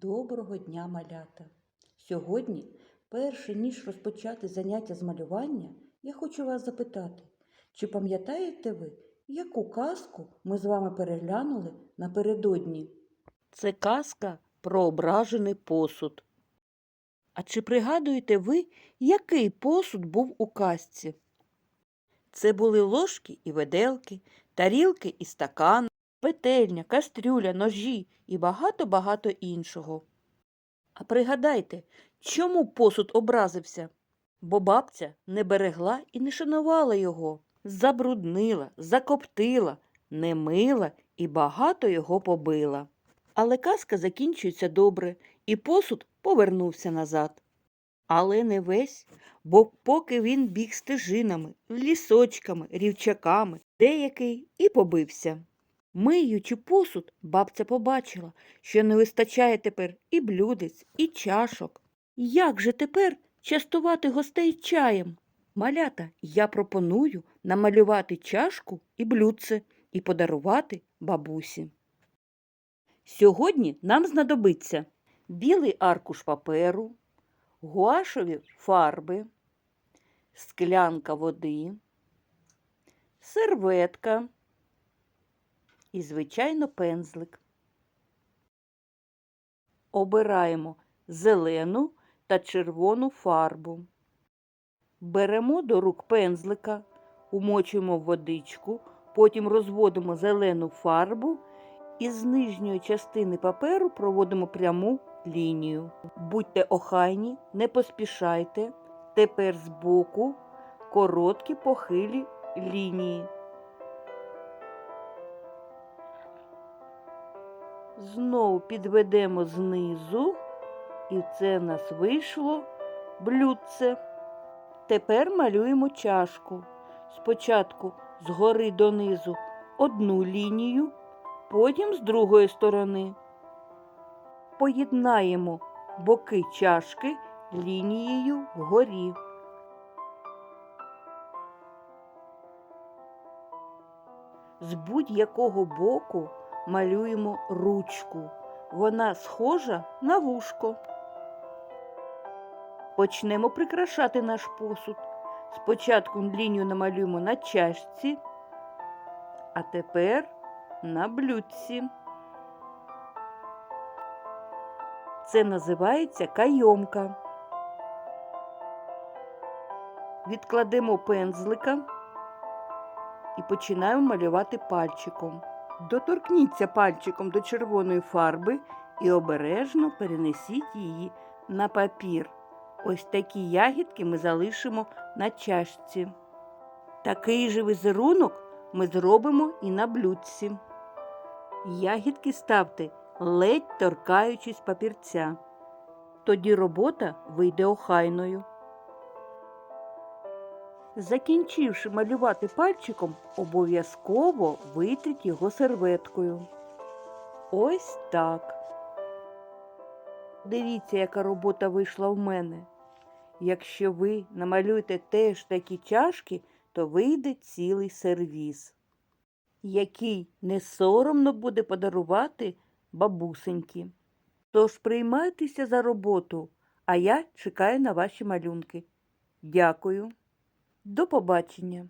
Доброго дня, малята! Сьогодні, перше ніж розпочати заняття з малювання, я хочу вас запитати, чи пам'ятаєте ви, яку казку ми з вами переглянули напередодні? Це казка про ображений посуд. А чи пригадуєте ви, який посуд був у казці? Це були ложки і виделки, тарілки і стакани, петельня, кастрюля, ножі і багато-багато іншого. А пригадайте, чому посуд образився? Бо бабця не берегла і не шанувала його, забруднила, закоптила, не мила і багато його побила. Але казка закінчується добре, і посуд повернувся назад. Але не весь, бо поки він біг стежинами, лісочками, рівчаками, деякий і побився. Миючи посуд, бабця побачила, що не вистачає тепер і блюдець, і чашок. Як же тепер частувати гостей чаєм? Малята, я пропоную намалювати чашку і блюдце і подарувати бабусі. Сьогодні нам знадобиться білий аркуш паперу, гуашові фарби, склянка води, серветка і, звичайно, пензлик. Обираємо зелену та червону фарбу. Беремо до рук пензлика, умочуємо водичку, потім розводимо зелену фарбу і з нижньої частини паперу проводимо пряму лінію. Будьте охайні, не поспішайте. Тепер збоку короткі похилі лінії. Знову підведемо знизу, і це в нас вийшло блюдце. Тепер малюємо чашку. Спочатку згори донизу одну лінію, потім з другої сторони. Поєднаємо боки чашки лінією вгорі. З будь-якого боку малюємо ручку. Вона схожа на вушко. Почнемо прикрашати наш посуд. Спочатку лінію намалюємо на чашці, а тепер на блюдці. Це називається кайомка. Відкладемо пензлика і починаємо малювати пальчиком. Доторкніться пальчиком до червоної фарби і обережно перенесіть її на папір. Ось такі ягідки ми залишимо на чашці. Такий же візерунок ми зробимо і на блюдці. Ягідки ставте, ледь торкаючись папірця. Тоді робота вийде охайною. Закінчивши малювати пальчиком, обов'язково витріть його серветкою. Ось так. Дивіться, яка робота вийшла в мене. Якщо ви намалюєте теж такі чашки, то вийде цілий сервіз, який не соромно буде подарувати бабусеньки. Тож приймайтеся за роботу, а я чекаю на ваші малюнки. Дякую. До побачення!